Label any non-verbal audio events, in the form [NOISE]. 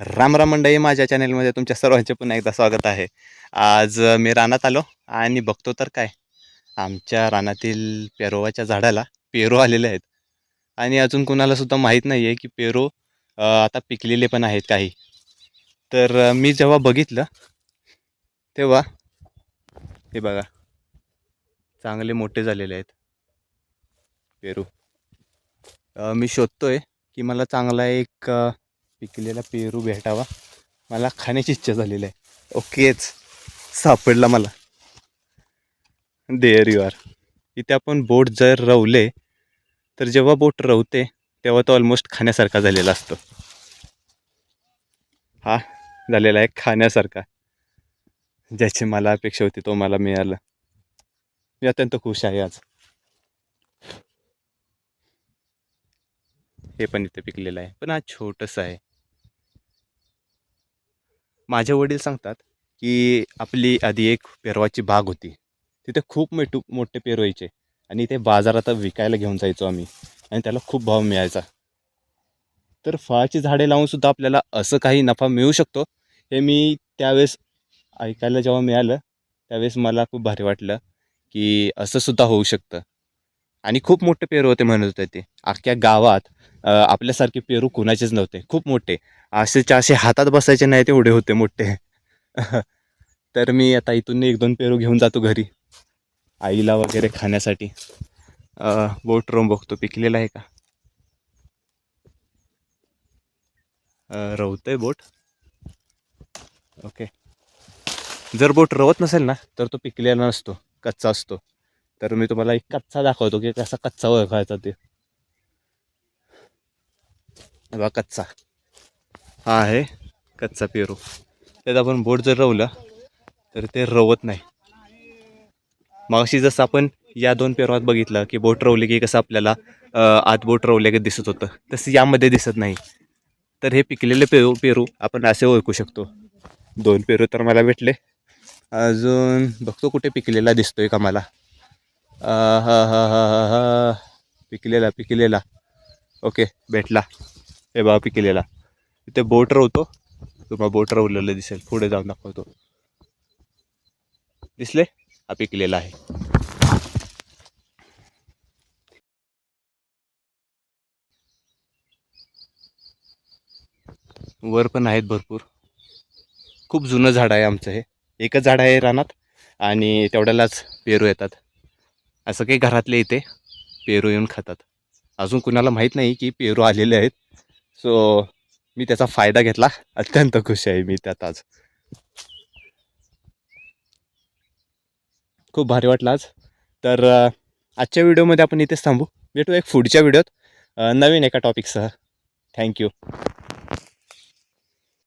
राम राम मंडळी माझ्या चॅनलमध्ये तुमच्या सर्वांचे पुन्हा एकदा स्वागत आहे. आज मी रानात आलो आणि बघतो तर काय आमच्या रानातील पेरोवाच्या झाडाला पेरू आलेले आहेत. आणि अजून कुणालासुद्धा माहीत नाही आहे की पेरू आता पिकलेले पण आहेत काही. तर मी जेव्हा बघितलं तेव्हा हे बघा चांगले मोठे झालेले आहेत पेरू. मी मी शोधतोय की मला चांगला एक पिकलेला पेरू भेटावा. मला खाण्याची इच्छा झालेली आहे. ओकेच सापडला मला. देअर यू आर इथे आपण बोट जर रवले तर जेव्हा बोट रवते तेव्हा तो ऑलमोस्ट खाण्यासारखा झालेला असतो. हा झालेला आहे खाण्यासारखा. ज्याची मला अपेक्षा होती तो मला मिळाला. मी अत्यंत खुश आहे आज. हे पण इथे पिकलेलं आहे. पण हा छोटंसं आहे. माझे वडील सांगतात की आपली आधी एक पेरवाची बाग होती. तिथे खूप मोठू मोठे पेरू यायचे आणि ते बाजारात विकायला घेऊन जायचो आम्ही. आणि त्याला खूप भाव मिळायचा. तर फळाची झाडे लावूनसुद्धा आपल्याला असं काही नफा मिळू शकतो हे मी त्यावेळेस ऐकायला जेव्हा मिळालं त्यावेळेस मला खूप भारी वाटलं की असं सुद्धा होऊ शकतं. आणि खूप मोठे पेरू होते म्हणत होते ते. अख्ख्या गावात आपल्यासारखे पेरू कुणाचेच नव्हते. खूप मोठे. असेच्या असे हातात बसायचे नाही तेवढे होते मोठे. [LAUGHS] तर मी आता इथून एक दोन पेरू घेऊन जातो घरी. आईला वगैरे खाण्यासाठी. बोट रोम बघतो. पिकलेला आहे का? अ, आहे बोट. ओके. जर बोट रवत नसेल ना तर तो पिकलेला नसतो. कच्चा असतो. तर मी तुम्हाला एक कच्चा दाखवतो की कसा कच्चा ओळखायचा ते. बा बघा कच्चा. हा आहे कच्चा पेरू. त्यात आपण बोट जर रवलं तर ते रवत नाही. मागाशी जसं आपण या दोन पेरवात बघितलं की बोट रवली की कसं आपल्याला आत बोट रवले की दिसत होतं तसं यामध्ये दिसत नाही. तर हे पिकलेले पेरू पेरू आपण असे ओळखू शकतो. दोन पेरू तर मला भेटले. अजून बघतो कुठे पिकलेला दिसतोय का मला. हा हा हा हा हा. पिकलेला पिकलेला. ओके भेटला. हे बघा पिकलेला इथे बोट रवतो तुम्हाला बोट रवलेलं दिसेल. पुढे जाऊन दाखवतो. दिसले? हा पिकलेला आहे. वर पण आहेत भरपूर. खूप जुनं झाड आहे आमचं हे. एकच झाड आहे रानात आणि तेवढ्यालाच पेरू येतात. असं काही घरातले इथे पेरू येऊन खातात. अजून कुणाला माहीत नाही की पेरू आलेले आहेत. सो मी त्याचा फायदा घेतला. अत्यंत खुश आहे मी त्यात आज. खूप भारी वाटलं आज. तर आजच्या व्हिडिओमध्ये आपण इथेच थांबू. भेटू एक पुढच्या व्हिडिओत. नवीन एका टॉपिकसह थँक्यू